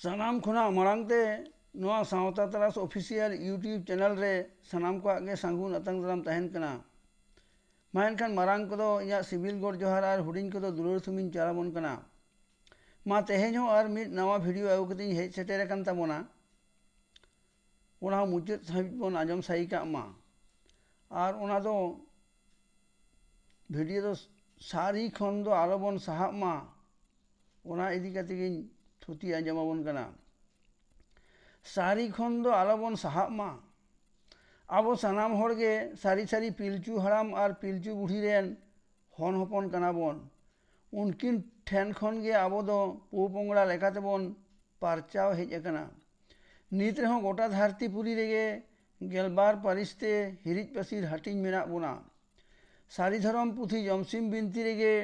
ᱥᱟᱱᱟᱢ ᱠᱷᱚᱱᱟᱜ ᱢᱟᱲᱟᱝ ᱛᱮ ᱱᱚᱣᱟ ᱥᱟᱶᱛᱟ ᱛᱟᱨᱟᱥ ᱚᱯᱷᱤᱥᱤᱭᱟᱞ ᱤᱭᱩᱴᱩᱵᱽ ᱪᱮᱱᱮᱞ ᱨᱮ ᱥᱟᱱᱟᱢ ᱠᱚᱣᱟᱜ ᱜᱮ ᱥᱟᱹᱜᱩᱱ ᱟᱛᱟᱝ ᱫᱟᱨᱟᱢ ᱛᱟᱦᱮᱱ ᱠᱟᱱᱟ ᱢᱟ ᱮᱱᱠᱷᱟᱱ ᱢᱟᱨᱟᱝ ᱠᱚᱫᱚ ᱤᱧᱟᱹᱜ ᱥᱤᱵᱤᱞ ᱜᱚᱰ ᱡᱚᱦᱟᱨ ᱟᱨ ᱦᱩᱰᱤᱧ ᱠᱚᱫᱚ ᱫᱩᱞᱟᱹᱲ ᱥᱩᱢᱤᱧ ᱪᱟᱞ ᱟᱵᱚᱱ ᱠᱟᱱᱟ ᱢᱟ ᱛᱮᱦᱮᱧ ᱦᱚᱸ ᱟᱨ ᱢᱤᱫ ᱱᱟᱣᱟ ᱵᱷᱤᱰᱤᱭᱳ ᱟᱹᱜᱩ ᱠᱟᱛᱮᱧ ᱦᱮᱡ ᱥᱮᱴᱮᱨ ᱟᱠᱟᱱ ᱛᱟᱵᱚᱱᱟ ᱚᱱᱟ ᱦᱚᱸ ᱢᱩᱪᱟᱹᱫ ᱦᱟᱹᱵᱤᱡ ᱵᱚᱱ ᱟᱸᱡᱚᱢ ᱥᱟᱹᱦᱤ ᱠᱟᱜ ᱢᱟ ᱟᱨ ᱚᱱᱟ ᱫᱚ ᱵᱷᱤᱰᱤᱭᱳ ᱫᱚ ᱥᱟᱹᱨᱤ ᱠᱷᱚᱱ ᱫᱚ ᱟᱞᱚᱵᱚᱱ ᱥᱟᱦᱟᱜ ᱢᱟ ᱚᱱᱟ ᱤᱫᱤ ᱠᱟᱛᱮ ᱜᱤᱧ ᱛᱷᱩᱛᱤ ᱟᱸᱡᱚᱢ ᱟᱵᱚᱱ ᱠᱟᱱᱟ ᱥᱟᱹᱨᱤ ᱠᱷᱚᱱ ᱫᱚ ᱟᱞᱚᱵᱚᱱ ᱥᱟᱦᱟᱜ ᱢᱟ ᱟᱵᱚ ᱥᱟᱱᱟᱢ ᱦᱚᱲᱜᱮ ᱥᱟᱹᱨᱤ ᱥᱟᱹᱨᱤ ᱯᱤᱞᱪᱩ ᱦᱟᱲᱟᱢ ᱟᱨ ᱯᱤᱞᱪᱩ ᱵᱩᱲᱦᱤ ᱨᱮᱱ ᱦᱚᱱ ᱦᱚᱯᱚᱱ ᱠᱟᱱᱟ ᱵᱚᱱ ᱩᱱᱠᱤᱱ ᱴᱷᱮᱱ ᱠᱷᱚᱱ ᱜᱮ ᱟᱵᱚ ᱫᱚ ᱯᱳ ᱯᱚᱝᱲᱟ ᱞᱮᱠᱟ ᱛᱮᱵᱚᱱ ᱯᱟᱨᱪᱟᱣ ᱦᱮᱡ ᱟᱠᱟᱱᱟ ᱱᱤᱛ ᱨᱮᱦᱚᱸ ᱜᱚᱴᱟ ᱫᱷᱟᱹᱨᱛᱤ ᱯᱩᱨᱤ ᱨᱮᱜᱮ ᱜᱮᱞᱵᱟᱨ ᱯᱟᱹᱨᱤᱥ ᱛᱮ ᱦᱤᱨᱤᱡ ᱯᱟᱹᱥᱤᱨ ᱦᱟᱹᱴᱤᱧ ᱢᱮᱱᱟᱜ ᱵᱚᱱᱟ ᱥᱟᱹᱨᱤ ᱫᱷᱚᱨᱚᱢ ᱯᱩᱛᱷᱤ ᱡᱚᱢᱥᱤᱢ ᱵᱤᱱᱛᱤ ᱨᱮᱜᱮ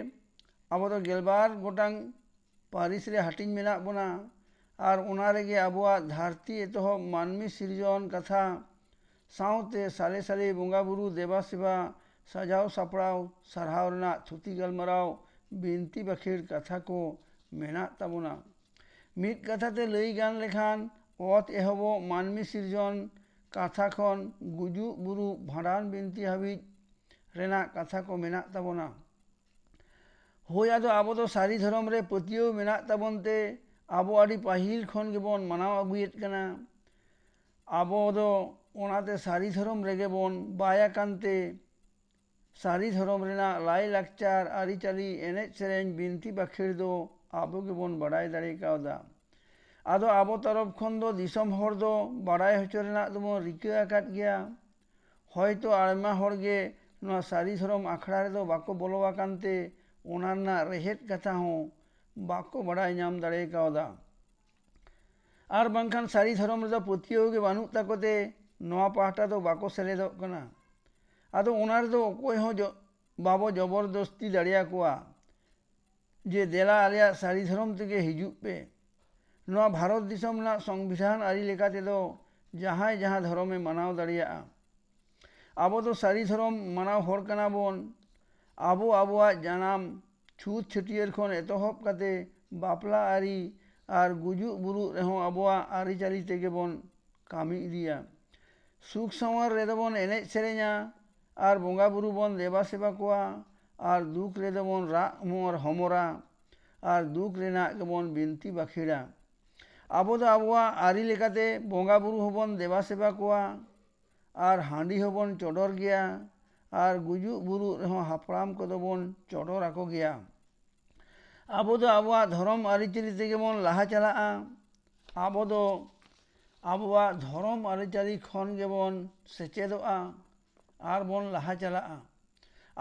ᱟᱵᱚ ᱫᱚ ᱜᱮᱞᱵᱟᱨ ᱜᱚᱴᱟᱝ ᱯᱟᱹᱨᱤᱥ ᱨᱮ ᱦᱟᱹᱴᱤᱧ ᱢᱮᱱᱟᱜ ᱵᱚᱱᱟ ᱟᱨ ᱚᱱᱟ ᱨᱮᱜᱮ ᱟᱵᱚᱣᱟᱜ ᱫᱷᱟᱹᱨᱛᱤ ᱮᱛᱚᱦᱚᱵ ᱢᱟᱹᱱᱢᱤ ᱥᱤᱨᱡᱚᱱ ᱠᱟᱛᱷᱟ ᱥᱟᱶᱛᱮ ᱥᱟᱞᱮ ᱥᱟᱞᱮ ᱵᱚᱸᱜᱟ ᱵᱩᱨᱩ ᱫᱮᱵᱟ ᱥᱮᱵᱟ ᱥᱟᱡᱟᱣ ᱥᱟᱯᱲᱟᱣ ᱥᱟᱨᱦᱟᱣ ᱨᱮᱱᱟᱜ ᱛᱷᱩᱛᱤ ᱜᱟᱞᱢᱟᱨᱟᱣ ᱵᱤᱱᱛᱤ ᱵᱟᱠᱷᱮᱲ ᱠᱟᱛᱷᱟ ᱠᱚ ᱢᱮᱱᱟᱜ ᱛᱟᱵᱚᱱᱟ ᱢᱤᱫ ᱠᱟᱛᱷᱟ ᱛᱮ ᱞᱟᱹᱭ ᱜᱟᱱ ᱞᱮᱠᱷᱟᱱ ᱚᱛ ᱮᱦᱚᱵᱚᱜ ᱢᱟᱹᱱᱢᱤ ᱥᱤᱨᱡᱚᱱ ᱠᱟᱛᱷᱟ ᱠᱷᱚᱱ ᱜᱩᱡᱩᱜ ᱵᱩᱨᱩᱜ ᱵᱷᱟᱸᱰᱟᱱ ᱵᱤᱱᱛᱤ ᱦᱟᱹᱵᱤᱡ ᱨᱮᱱᱟᱜ ᱠᱟᱛᱷᱟ ᱠᱚ ᱢᱮᱱᱟᱜ ᱛᱟᱵᱚᱱᱟ ᱦᱳᱭ ᱟᱫᱚ ᱟᱵᱚ ᱫᱚ ᱥᱟᱹᱨᱤ ᱫᱷᱚᱨᱚᱢ ᱨᱮ ᱯᱟᱹᱛᱭᱟᱹᱣ ᱢᱮᱱᱟᱜ ᱛᱟᱵᱚᱱ ᱛᱮ ᱟᱵᱚ ᱟᱹᱰි ᱯᱟᱹᱦᱤᱞ ᱠᱷᱚᱱ ᱜᱮᱵᱚᱱ ᱢᱟᱱᱟᱣ ᱟᱹᱜᱩᱭᱮᱫ ᱠᱟᱱᱟ ᱟᱵᱚ ᱫᱚ ᱚᱱᱟᱛᱮ ᱥᱟᱹᱨᱤ ᱫᱷᱚᱨᱚᱢ ᱨᱮᱜᱮ ᱵᱚᱱ ᱵᱟᱭ ᱟᱠᱟᱱ ᱛᱮ ᱥᱟᱹᱨᱤ ᱫᱷᱚᱨᱚᱢ ᱨᱮᱱᱟᱜ ᱞᱟᱭᱼᱞᱟᱠᱪᱟᱨ ᱟᱹᱨᱤᱪᱟᱹᱞᱤ ᱮᱱᱮᱡ ᱥᱮᱨᱮᱧ ᱵᱤᱱᱛᱤ ᱵᱟᱠᱷᱮᱲ ᱫᱚ ᱟᱵᱚ ᱜᱮᱵᱚᱱ ᱵᱟᱰᱟᱭ ᱫᱟᱲᱮ ᱠᱟᱣᱫᱟ ᱟᱫᱚ ᱟᱵᱚ ᱛᱚᱨᱚᱯ ᱠᱷᱚᱱ ᱫᱚ ᱫᱤᱥᱚᱢ ᱦᱚᱲ ᱫᱚ ᱵᱟᱰᱟᱭ ᱦᱚᱪᱚ ᱨᱮᱱᱟᱜ ᱫᱚᱵᱚᱱ ᱨᱤᱠᱟᱹ ᱟᱠᱟᱫ ᱜᱮᱭᱟ ᱦᱚᱭᱛᱚ ᱟᱭᱢᱟ ᱦᱚᱲᱜᱮ ᱱᱚᱣᱟ ᱥᱟᱹᱨᱤ ᱫᱷᱚᱨᱚᱢ ᱟᱠᱷᱲᱟ ᱨᱮᱫᱚ ᱵᱟᱠᱚ ᱵᱚᱞᱚ ᱟᱠᱟᱱ ᱛᱮ ᱚᱱᱟ ᱨᱮᱱᱟᱜ ᱨᱮᱦᱮᱫ ᱠᱟᱛᱷᱟ ᱦᱚᱸ ᱵᱟᱠᱚ ᱵᱟᱰᱟᱭ ᱧᱟᱢ ᱫᱟᱲᱮ ᱠᱟᱣᱫᱟ ᱟᱨ ᱵᱟᱝᱠᱷᱟᱱ ᱥᱟᱹᱨᱤ ᱫᱷᱚᱨᱚᱢ ᱨᱮᱫᱚ ᱯᱟᱹᱛᱭᱟᱹᱣ ᱜᱮ ᱵᱟᱹᱱᱩᱜ ᱛᱟᱠᱚ ᱛᱮ ᱱᱚᱣᱟ ᱯᱟᱦᱴᱟ ᱫᱚ ᱵᱟᱠᱚ ᱥᱮᱞᱮᱫᱚᱜ ᱠᱟᱱᱟ ᱟᱫᱚ ᱚᱱᱟ ᱨᱮᱫᱚ ᱚᱠᱚᱭ ᱦᱚᱸ ᱵᱟᱵᱚ ᱡᱚᱵᱚᱨᱫᱚᱥᱛᱤ ᱫᱟᱲᱮᱭᱟᱠᱚᱣᱟ ᱡᱮ ᱫᱮᱞᱟ ᱟᱞᱮᱭᱟᱜ ᱥᱟᱹᱨᱤ ᱫᱷᱚᱨᱚᱢ ᱛᱮᱜᱮ ᱦᱤᱡᱩᱜ ᱯᱮ ᱱᱚᱣᱟ ᱵᱷᱟᱨᱚᱛ ᱫᱤᱥᱚᱢ ᱨᱮᱱᱟᱜ ᱥᱚᱝᱵᱤᱫᱷᱟᱱ ᱟᱹᱨᱤ ᱞᱮᱠᱟ ᱛᱮᱫᱚ ᱡᱟᱦᱟᱸᱭ ᱡᱟᱦᱟᱸ ᱫᱷᱚᱨᱚᱢᱮ ᱢᱟᱱᱟᱣ ᱫᱟᱲᱮᱭᱟᱜᱼᱟ ᱟᱵᱚ ᱫᱚ ᱥᱟᱹᱨᱤ ᱫᱷᱚᱨᱚᱢ ᱢᱟᱱᱟᱣ ᱦᱚᱲ ᱠᱟᱱᱟ ᱵᱚᱱ ᱟᱵᱚ ᱟᱵᱚᱣᱟᱜ ᱡᱟᱱᱟᱢ ᱪᱷᱩᱸᱛ ᱪᱷᱟᱹᱴᱭᱟᱹᱨ ᱠᱷᱚᱱ ᱮᱛᱚᱦᱚᱵ ᱠᱟᱛᱮ ᱵᱟᱯᱞᱟ ᱟᱹᱨᱤ ᱟᱨ ᱜᱩᱡᱩᱜ ᱵᱩᱨᱩᱜ ᱨᱮᱦᱚᱸ ᱟᱵᱚᱣᱟᱜ ᱟᱹᱨᱤᱪᱟᱹᱞᱤ ᱛᱮᱜᱮ ᱵᱚᱱ ᱠᱟᱹᱢᱤ ᱤᱫᱤᱭᱟ ᱥᱩᱠ ᱥᱟᱶᱟᱨ ᱨᱮᱫᱚ ᱵᱚᱱ ᱮᱱᱮᱡ ᱥᱮᱨᱮᱧᱟ ᱟᱨ ᱵᱚᱸᱜᱟ ᱵᱩᱨᱩ ᱵᱚᱱ ᱫᱮᱵᱟ ᱥᱮᱵᱟ ᱠᱚᱣᱟ ᱟᱨ ᱫᱩᱠ ᱨᱮᱫᱚ ᱵᱚᱱ ᱨᱟᱜ ᱦᱚᱢᱚᱨᱟ ᱟᱨ ᱫᱩᱠ ᱨᱮᱱᱟᱜ ᱜᱮᱵᱚᱱ ᱵᱤᱱᱛᱤ ᱵᱟᱠᱷᱮᱲᱟ ᱟᱵᱚ ᱫᱚ ᱟᱵᱚᱣᱟᱜ ᱟᱹᱨᱤ ᱞᱮᱠᱟᱛᱮ ᱵᱚᱸᱜᱟ ᱵᱩᱨᱩ ᱦᱚᱸᱵᱚᱱ ᱫᱮᱵᱟ ᱥᱮᱵᱟ ᱠᱚᱣᱟ ᱟᱨ ᱦᱟᱺᱰᱤ ᱦᱚᱸᱵᱚᱱ ᱪᱚᱰᱚᱨ ᱜᱮᱭᱟ ᱟᱨ ᱜᱩᱡᱩᱜ ᱵᱩᱨᱩᱜ ᱨᱮᱦᱚᱸ ᱦᱟᱯᱲᱟᱢ ᱠᱚᱫᱚ ᱵᱚᱱ ᱪᱚᱰᱚᱨ ᱟᱠᱚ ᱜᱮᱭᱟ ᱟᱵᱚ ᱫᱚ ᱟᱵᱚᱣᱟᱜ ᱫᱷᱚᱨᱚᱢ ᱟᱹᱨᱤᱪᱟᱹᱞᱤ ᱛᱮᱜᱮ ᱵᱚᱱ ᱞᱟᱦᱟ ᱪᱟᱞᱟᱜᱼᱟ ᱟᱵᱚ ᱫᱚ ᱟᱵᱚᱣᱟᱜ ᱫᱷᱚᱨᱚᱢ ᱟᱹᱨᱤᱪᱟᱹᱞᱤ ᱠᱷᱚᱱ ᱜᱮᱵᱚn ᱥᱮᱪᱮᱫᱚᱜᱼᱟ ᱟᱨ ᱵᱚᱱ ᱞᱟᱦᱟ ᱪᱟᱞᱟᱜᱼᱟ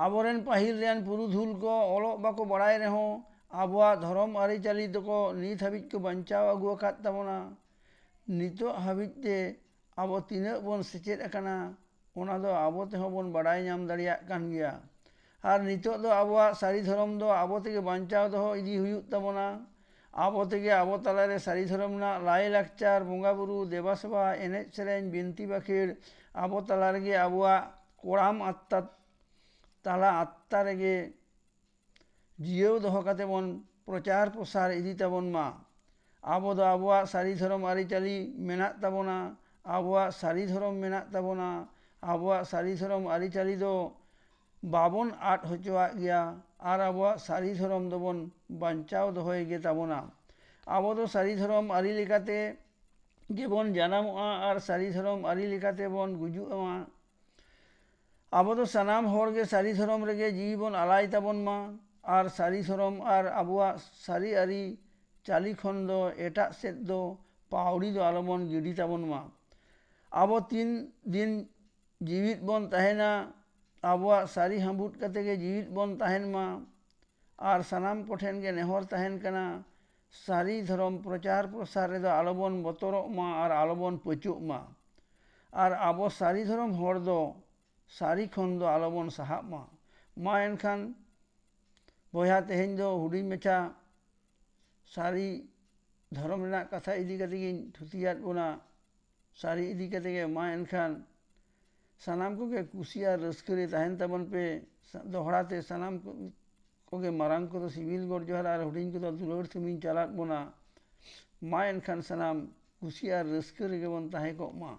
ᱟᱵᱚᱨᱮᱱ ᱯᱟᱹᱦᱤᱞ ᱨᱮᱱ ᱯᱩᱨᱩᱫᱷᱩᱞ ko ᱚᱞᱚᱜ ᱵᱟᱠᱚ ᱵᱟᱲᱟᱭ ᱨᱮᱦᱚᱸ ᱟᱵᱚᱣᱟᱜ ᱫᱷᱚᱨᱚᱢ ᱟᱹᱨᱤᱪᱟᱹᱞᱤ ᱫᱚᱠᱚ ᱱᱤᱛ ᱦᱟᱹᱵᱤᱡ ᱠᱚ ᱵᱟᱧᱪᱟᱣ ᱟᱹᱜᱩ ᱟᱠᱟᱫ ᱛᱟᱵᱚᱱᱟ ᱱᱤᱛᱚᱜ ᱦᱟᱹᱵᱤᱡ ᱛᱮ ᱟᱵᱚ ᱛᱤᱱᱟᱹᱜ ᱵᱚᱱ ᱥᱮᱪᱮᱫ ᱟᱠᱟᱱᱟ ᱚᱱᱟ ᱫᱚ ᱟᱵᱚ ᱛᱮᱦᱚᱸ ᱵᱚᱱ ᱵᱟᱲᱟᱭ ᱧᱟᱢ ᱫᱟᱲᱮᱭᱟᱜ ᱠᱟᱱ ᱜᱮᱭᱟ ᱟᱨ ᱱᱤᱛᱚᱜ ᱫᱚ ᱟᱵᱚᱣᱟᱜ ᱥᱟᱹᱨᱤ ᱫᱷᱚᱨᱚᱢ ᱫᱚ ᱟᱵᱚ ᱛᱮᱜᱮ ᱵᱟᱧᱪᱟᱣ ᱫᱚᱦᱚ ᱤᱫᱤ ᱦᱩᱭᱩᱜ ᱛᱟᱵᱚᱱᱟ ᱟᱵᱚ ᱛᱮᱜᱮ ᱟᱵᱚ ᱛᱟᱞᱟᱨᱮ ᱥᱟᱹᱨᱤ ᱫᱷᱚᱨᱚᱢ ᱨᱮᱱᱟᱜ ᱞᱟᱭᱼᱞᱟᱠᱪᱟᱨ ᱵᱚᱸᱜᱟ ᱵᱩᱨᱩ ᱫᱮᱵᱟ ᱥᱮᱵᱟ ᱮᱱᱮᱡ ᱥᱮᱨᱮᱧ ᱵᱤᱱᱛᱤ ᱵᱟᱠᱷᱮᱲ ᱟᱵᱚ ᱛᱟᱞᱟ ᱨᱮᱜᱮ ᱟᱵᱚᱣᱟᱜ ᱠᱚᱲᱟᱢ ᱟᱛᱛᱟ ᱛᱟᱞᱟ ᱟᱛᱛᱟ ᱨᱮᱜᱮ ᱡᱤᱭᱟᱹᱣ ᱫᱚᱦᱚ ᱠᱟᱛᱮ ᱵᱚᱱ ᱯᱨᱚᱪᱟᱨ ᱯᱨᱚᱥᱟᱨ ᱤᱫᱤ ᱛᱟᱵᱚᱱ ᱢᱟ ᱟᱵᱚ ᱫᱚ ᱟᱵᱚᱣᱟᱜ ᱥᱟᱹᱨᱤ ᱫᱷᱚᱨᱚᱢ ᱟᱹᱨᱤᱪᱟᱹᱞᱤ ᱢᱮᱱᱟᱜ ᱛᱟᱵᱚᱱᱟ ᱟᱵᱚᱣᱟᱜ ᱥᱟᱹᱨᱤ ᱫᱷᱚᱨᱚᱢ ᱢᱮᱱᱟᱜ ᱛᱟᱵᱚᱱᱟ ᱟᱵᱚᱣᱟᱜ ᱥᱟᱹᱨᱤ ᱫᱷᱚᱨᱚᱢ ᱟᱹᱨᱤᱪᱟᱹᱞᱤ ᱫᱚ ᱵᱟᱵᱚᱱ ᱟᱫ ᱦᱚᱪᱚᱣᱟᱜ ᱜᱮᱭᱟ ᱟᱨ ᱟᱵᱚᱣᱟᱜ ᱥᱟᱹᱨᱤ ᱫᱷᱚᱨᱚᱢ ᱫᱚᱵᱚᱱ ᱵᱟᱧᱪᱟᱣ ᱫᱚᱦᱚᱭ ᱜᱮ ᱛᱟᱵᱚᱱᱟ ᱟᱵᱚ ᱫᱚ ᱥᱟᱹᱨᱤ ᱫᱷᱚᱨᱚᱢ ᱟᱹᱨᱤ ᱞᱮᱠᱟᱛᱮ ᱜᱮᱵᱚᱱ ᱡᱟᱱᱟᱢᱚᱜᱼᱟ ᱟᱨ ᱥᱟᱹᱨᱤ ᱫᱷᱚᱨᱚᱢ ᱟᱹᱨᱤ ᱞᱮᱠᱟᱛᱮ ᱵᱚᱱ ᱜᱩᱡᱩᱜᱼᱟ ᱟᱵᱚ ᱫᱚ ᱥᱟᱱᱟᱢ ᱦᱚᱲᱜᱮ ᱥᱟᱹᱨᱤ ᱫᱷᱚᱨᱚᱢ ᱨᱮᱜᱮ ᱡᱤᱣᱤ ᱵᱚᱱ ᱟᱞᱟᱭ ᱛᱟᱵᱚᱱ ᱢᱟ ᱟᱨ ᱥᱟᱹᱨᱤ ᱫᱷᱚᱨᱚᱢ ᱟᱨ ᱟᱵᱚᱣᱟᱜ ᱥᱟᱹᱨᱤ ᱟᱹᱨᱤ ᱪᱟᱹᱞᱤ ᱠᱷᱚᱱ ᱫᱚ ᱮᱴᱟᱜ ᱥᱮᱫ ᱫᱚ ᱯᱟᱹᱣᱲᱤ ᱫᱚ ᱟᱞᱚᱵᱚᱱ ᱜᱤᱰᱤ ᱛᱟᱵᱚᱱ ᱢᱟ ᱟᱵᱚ ᱛᱤᱱ ᱫᱤᱱ जीवित बन तहना अब सारी हमूद कते के जीवित बन तहन मा और सनाम कोठेन के नेहर तहन कना, सारी धर्म प्रचार प्रसार रे आलोबन बतर मा और आलोबन पचुग मा और अब सारी धर्म हर दो सारी खन दो आलोबन साहब मा मा एनखान बया तेहन दो हुडी मेचा, सारी धर्म कथा इदी कते थुतियात बोना, सारी इदी कते मा एनखान सनामकुके कुसिया रस्करी तहन तबन पे दोहराते सनाम कोगे मारांग को तो सिविल गोर जोहर आर हुडिंग को तो दुलोर थमिन चलात बोना मा एनखान सनाम कुसिया रस्करी के बन तहे को, मा।